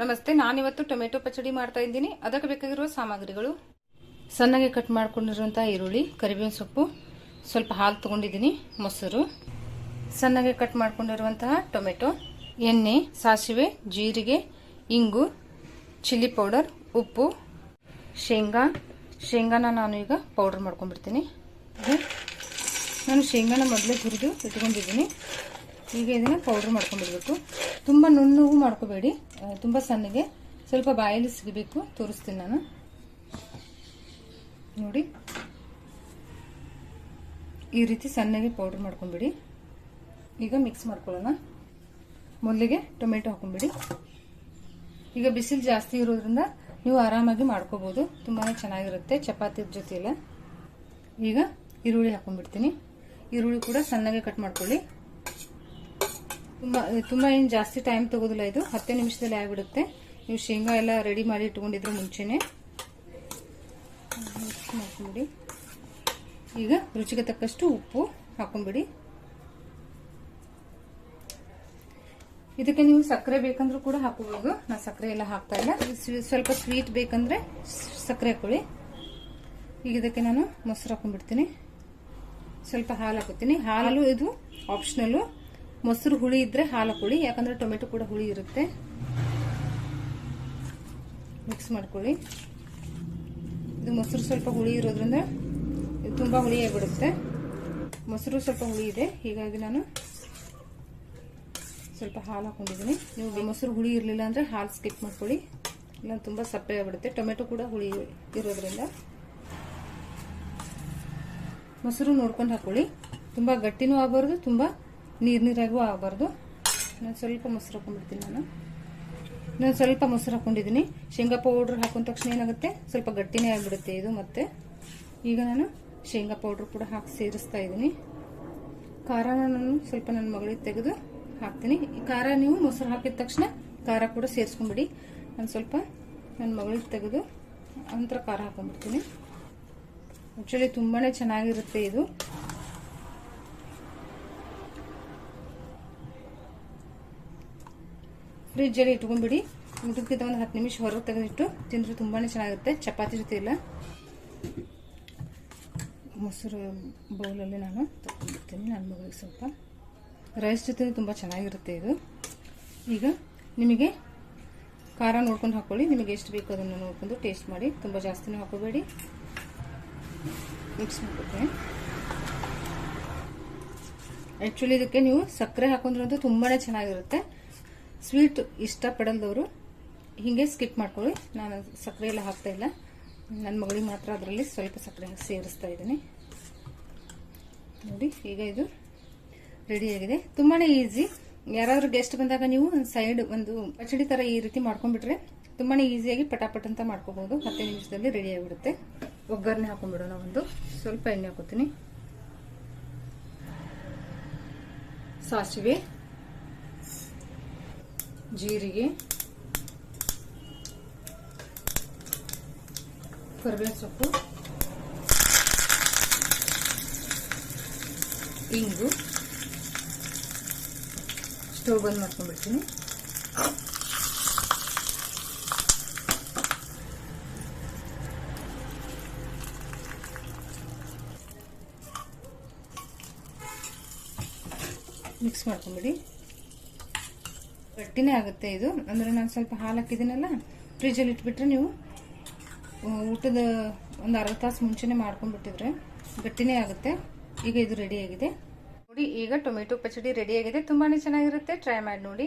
ನಮಸ್ತೆ, ನಾನಿವತ್ತು ಟೊಮೆಟೊ ಪಚಡಿ ಮಾಡ್ತಾ ಇದ್ದೀನಿ. ಅದಕ್ಕೆ ಬೇಕಾಗಿರುವ ಸಾಮಗ್ರಿಗಳು. ಸಣ್ಣಗೆ ಕಟ್ ಮಾಡ್ಕೊಂಡಿರುವಂಥ ಈರುಳ್ಳಿ, ಕರಿಬೇವಿನ ಸೊಪ್ಪು, ಸ್ವಲ್ಪ ಹಾಲು ತೊಗೊಂಡಿದ್ದೀನಿ, ಮೊಸರು. ಸಣ್ಣಗೆ ಕಟ್ ಮಾಡ್ಕೊಂಡಿರುವಂತಹ ಟೊಮೆಟೊ, ಎಣ್ಣೆ, ಸಾಸಿವೆ, ಜೀರಿಗೆ, ಇಂಗು, ಚಿಲ್ಲಿ ಪೌಡರ್, ಉಪ್ಪು, ಶೇಂಗಾ. ಶೇಂಗಾನ ನಾನು ಈಗ ಪೌಡರ್ ಮಾಡ್ಕೊಂಡ್ಬಿಡ್ತೀನಿ. ನಾನು ಶೇಂಗಾನ ಮೊದಲೇ ಹುರಿದು ಇಟ್ಕೊಂಡಿದ್ದೀನಿ. ಈಗ ಇದನ್ನು ಪೌಡ್ರ್ ಮಾಡ್ಕೊಂಡ್ಬಿಡ್ಬೇಕು. ತುಂಬ ನುಣ್ಣಗೂ ಮಾಡ್ಕೋಬೇಡಿ. ತುಂಬಾ ಸಣ್ಣಗೆ. ಸ್ವಲ್ಪ ಬಾಯಲ್ಲಿ ಸಿಗಬೇಕು. ತೋರಿಸ್ತೀನಿ ನಾನು. ನೋಡಿ. ಈ ರೀತಿ ಸಣ್ಣಗೆ ಪೌಡ್ರ್ ಮಾಡ್ಕೊಂಬಿಡಿ ಈಗ ಮಿಕ್ಸ್ ಮಾಡ್ಕೊಳ್ಳೋಣ. ಮೊದಲಿಗೆ ಟೊಮೆಟೊ ಹಾಕೊಂಬಿಡಿ ಈಗ ಬಿಸಿಲು ಜಾಸ್ತಿ ಇರೋದ್ರಿಂದ ನೀವು ಆರಾಮಾಗಿ ಮಾಡ್ಕೋಬಹುದು ತುಂಬಾ ಚೆನ್ನಾಗಿರುತ್ತೆ ಚಪಾತಿ ಜೊತೆ ಎಲ್ಲ ಈಗ ಈರುಳ್ಳಿ ಹಾಕೊಂಡ್ಬಿಡ್ತೀನಿ. ಈರುಳ್ಳಿ ಕೂಡ ಸಣ್ಣಗೆ ಕಟ್ ಮಾಡ್ಕೊಳ್ಳಿ. ತುಂಬ ತುಂಬ ಏನು ಜಾಸ್ತಿ ಟೈಮ್ ತಗೋದಿಲ್ಲ ಇದು. ಹತ್ತೇ ನಿಮಿಷದಲ್ಲಿ ಆಗಿಬಿಡುತ್ತೆ. ನೀವು ಶೇಂಗಾ ಎಲ್ಲ ರೆಡಿ ಮಾಡಿ ಇಟ್ಕೊಂಡಿದ್ರು ಮುಂಚೆನೆ. ಮಾಡ್ಕೊಂಬಿಡಿ. ಈಗ ರುಚಿಗೆ ತಕ್ಕಷ್ಟು ಉಪ್ಪು ಹಾಕೊಂಬಿಡಿ. ಇದಕ್ಕೆ ನೀವು ಸಕ್ಕರೆ ಬೇಕಂದ್ರೂ ಕೂಡ ಹಾಕೋಬಹುದು ನಾ ಸಕ್ಕರೆ ಎಲ್ಲ ಹಾಕ್ತಾ ಇಲ್ಲ. ಸ್ವೀ- ಸ್ವಲ್ಪ ಸ್ವೀಟ್ ಬೇಕಂದ್ರೆ ಸಕ್ಕರೆ ಹಾಕೊಳ್ಳಿ. ಈಗ ಇದಕ್ಕೆ ನಾನು ಮೊಸರು ಹಾಕೊಂಡ್ಬಿಡ್ತೀನಿ. ಸ್ವಲ್ಪ ಹಾಲು ಹಾಕೋತೀನಿ. ಹಾಲು ಇದು ಆಪ್ಷನಲ್ಲು ಮೊಸರು ಹುಳಿ ಇದ್ರೆ ಹಾಲು ಹುಳಿ ಯಾಕಂದ್ರೆ ಟೊಮೆಟೊ ಕೂಡ ಹುಳಿ ಇರುತ್ತೆ. ಮಿಕ್ಸ್ ಮಾಡ್ಕೊಳ್ಳಿ. ಇದು ಮೊಸರು ಸ್ವಲ್ಪ ಹುಳಿ ಇರೋದ್ರಿಂದ ಇದು ತುಂಬ ಹುಳಿ ಆಗಿಬಿಡುತ್ತೆ. ಮೊಸರು ಸ್ವಲ್ಪ ಹುಳಿ ಇದೆ, ಹೀಗಾಗಿ ನಾನು ಸ್ವಲ್ಪ ಹಾಲು ಹಾಕೊಂಡಿದ್ದೀನಿ. ನೀವು ಮೊಸರು ಹುಳಿ ಇರಲಿಲ್ಲ ಅಂದರೆ ಹಾಲು ಸ್ಕಿಪ್ ಮಾಡ್ಕೊಳ್ಳಿ. ಇಲ್ಲ ತುಂಬ ಸಪ್ಪೆ ಆಗಿಬಿಡುತ್ತೆ. ಟೊಮೆಟೊ ಕೂಡ ಹುಳಿ ಇರೋದ್ರಿಂದ. ಮೊಸರು ನೋಡ್ಕೊಂಡು ಹಾಕೊಳ್ಳಿ. ತುಂಬ ಗಟ್ಟಿನೂ ಆಗಬಾರ್ದು, ತುಂಬ ನೀರು ನೀರಾಗೂ ಆಗಬಾರ್ದು. ನಾನು ಸ್ವಲ್ಪ ಮೊಸರು ಹಾಕೊಂಡ್ಬಿಡ್ತೀನಿ ನಾನು. ನಾನು ಸ್ವಲ್ಪ ಮೊಸರು ಹಾಕೊಂಡಿದ್ದೀನಿ ಶೇಂಗಾ ಪೌಡ್ರ್ ಹಾಕೊಂಡ ತಕ್ಷಣ ಏನಾಗುತ್ತೆ? ಸ್ವಲ್ಪ ಗಟ್ಟಿನೇ ಆಗಿಬಿಡುತ್ತೆ ಇದು ಮತ್ತೆ. ಈಗ ನಾನು ಶೇಂಗಾ ಪೌಡ್ರ್ ಕೂಡ ಹಾಕಿ ಸೇರಿಸ್ತಾ ಇದ್ದೀನಿ ಖಾರನ ನಾನು ಸ್ವಲ್ಪ ನನ್ನ ಮಗಳಿಗೆ ತೆಗೆದು ಹಾಕ್ತೀನಿ. ಖಾರ ನೀವು ಮೊಸರು ಹಾಕಿದ ತಕ್ಷಣ ಖಾರ ಕೂಡ ಸೇರಿಸ್ಕೊಂಬಿಡಿ ನಾನು ಸ್ವಲ್ಪ ನನ್ನ ಮಗಳಿಗೆ ತೆಗೆದು ನಂತರ ಖಾರ ಹಾಕೊಂಡ್ಬಿಡ್ತೀನಿ. ಆ್ಯಕ್ಚುಲಿ ತುಂಬಾ ಚೆನ್ನಾಗಿರುತ್ತೆ ಇದು. ಫ್ರಿಜ್ಜಲ್ಲಿ ಇಟ್ಕೊಂಡ್ಬಿಡಿ. ಊಟಕ್ಕಿಂತ ಒಂದು ಹತ್ತು ನಿಮಿಷ ಹೊರಗೆ ತೆಗೆದಿಟ್ಟು ತಿಂದರೆ ತುಂಬಾ ಚೆನ್ನಾಗಿರುತ್ತೆ ಚಪಾತಿ ಜೊತೆ ಇಲ್ಲ. ಮೊಸರು ಬೌಲಲ್ಲಿ ನಾನು ತಗೊಂಡ್ಬಿಡ್ತೀನಿ ನನ್ನ ಮಗಳಿಗೆ ಸ್ವಲ್ಪ. ರೈಸ್ ಜೊತೆ ತುಂಬ ಚೆನ್ನಾಗಿರುತ್ತೆ ಇದು. ಈಗ ನಿಮಗೆ ಖಾರ ನೋಡ್ಕೊಂಡು ಹಾಕೊಳ್ಳಿ. ನಿಮಗೆ ಎಷ್ಟು ಬೇಕು ಅದನ್ನು ನೋಡ್ಕೊಂಡು ಟೇಸ್ಟ್ ಮಾಡಿ. ತುಂಬ ಜಾಸ್ತಿನೂ ಹಾಕೋಬೇಡಿ. ಮಿಕ್ಸ್ ಮಾಡ್ಕೊತೀನಿ ಆ್ಯಕ್ಚುಲಿ ಇದಕ್ಕೆ ನೀವು ಸಕ್ಕರೆ ಹಾಕೊಂಡ್ರಂತೂ ತುಂಬಾ ಚೆನ್ನಾಗಿರುತ್ತೆ. ಸ್ವೀಟ್ ಇಷ್ಟಪಡಲ್ದವರು ಹೀಗೆ ಸ್ಕಿಪ್ ಮಾಡ್ಕೊಳ್ಳಿ. ನಾನು ಸಕ್ಕರೆ ಎಲ್ಲ ಹಾಕ್ತಾ ಇಲ್ಲ. ನನ್ನ ಮಗಳಿಗೆ ಮಾತ್ರ ಅದರಲ್ಲಿ ಸ್ವಲ್ಪ ಸಕ್ಕರೆ ಸೇರಿಸ್ತಾ ಇದ್ದೀನಿ. ನೋಡಿ, ಈಗ ಇದು ರೆಡಿಯಾಗಿದೆ ತುಂಬಾ ಈಸಿ ಯಾರಾದರೂ ಗೆಸ್ಟ್ ಬಂದಾಗ ನೀವು ಸೈಡ್ ಒಂದು ಪಚಡಿ ಥರ ಈ ರೀತಿ ಮಾಡ್ಕೊಂಡ್ಬಿಟ್ರೆ ತುಂಬಾ ಈಸಿಯಾಗಿ ಪಟಾಪಟ್ ಅಂತ ಮಾಡ್ಕೋಬಹುದು ಹತ್ತೈದು ನಿಮಿಷದಲ್ಲಿ ರೆಡಿ ಆಗಿಬಿಡುತ್ತೆ. ಒಗ್ಗರಣೆ ಹಾಕೊಂಡ್ಬಿಡೋಣ ಒಂದು. ಸ್ವಲ್ಪ ಎಣ್ಣೆ ಹಾಕೋತೀನಿ. ಸಾಸಿವೆ. ಜೀರಿಗೆ ಕರಿಬೇವಿನ ಸೊಪ್ಪು ಇಂಗು. ಸ್ಟವ್ ಬಂದ್ ಮಾಡ್ಕೊಂಡ್ಬಿಡ್ತೀನಿ. ಮಿಕ್ಸ್ ಮಾಡ್ಕೊಂಬಿಡಿ. ಗಟ್ಟಿನೇ ಆಗುತ್ತೆ ಇದು. ಅಂದರೆ ನಾನು ಸ್ವಲ್ಪ ಹಾಲು ಹಾಕಿದ್ದೀನಲ್ಲ ಫ್ರಿಜ್ಜಲ್ಲಿ ಇಟ್ಬಿಟ್ರೆ ನೀವು ಊಟದ ಒಂದು ಅರ್ಧ ತಾಸು ಮುಂಚೆನೇ ಮಾಡ್ಕೊಂಡ್ಬಿಟ್ಟಿದ್ರೆ ಗಟ್ಟಿನೇ ಆಗುತ್ತೆ. ಈಗ ಇದು ರೆಡಿಯಾಗಿದೆ ನೋಡಿ, ಈಗ ಟೊಮೆಟೊ ಪಚಡಿ ರೆಡಿಯಾಗಿದೆ ತುಂಬಾ ಚೆನ್ನಾಗಿರುತ್ತೆ. ಟ್ರೈ ಮಾಡಿ ನೋಡಿ.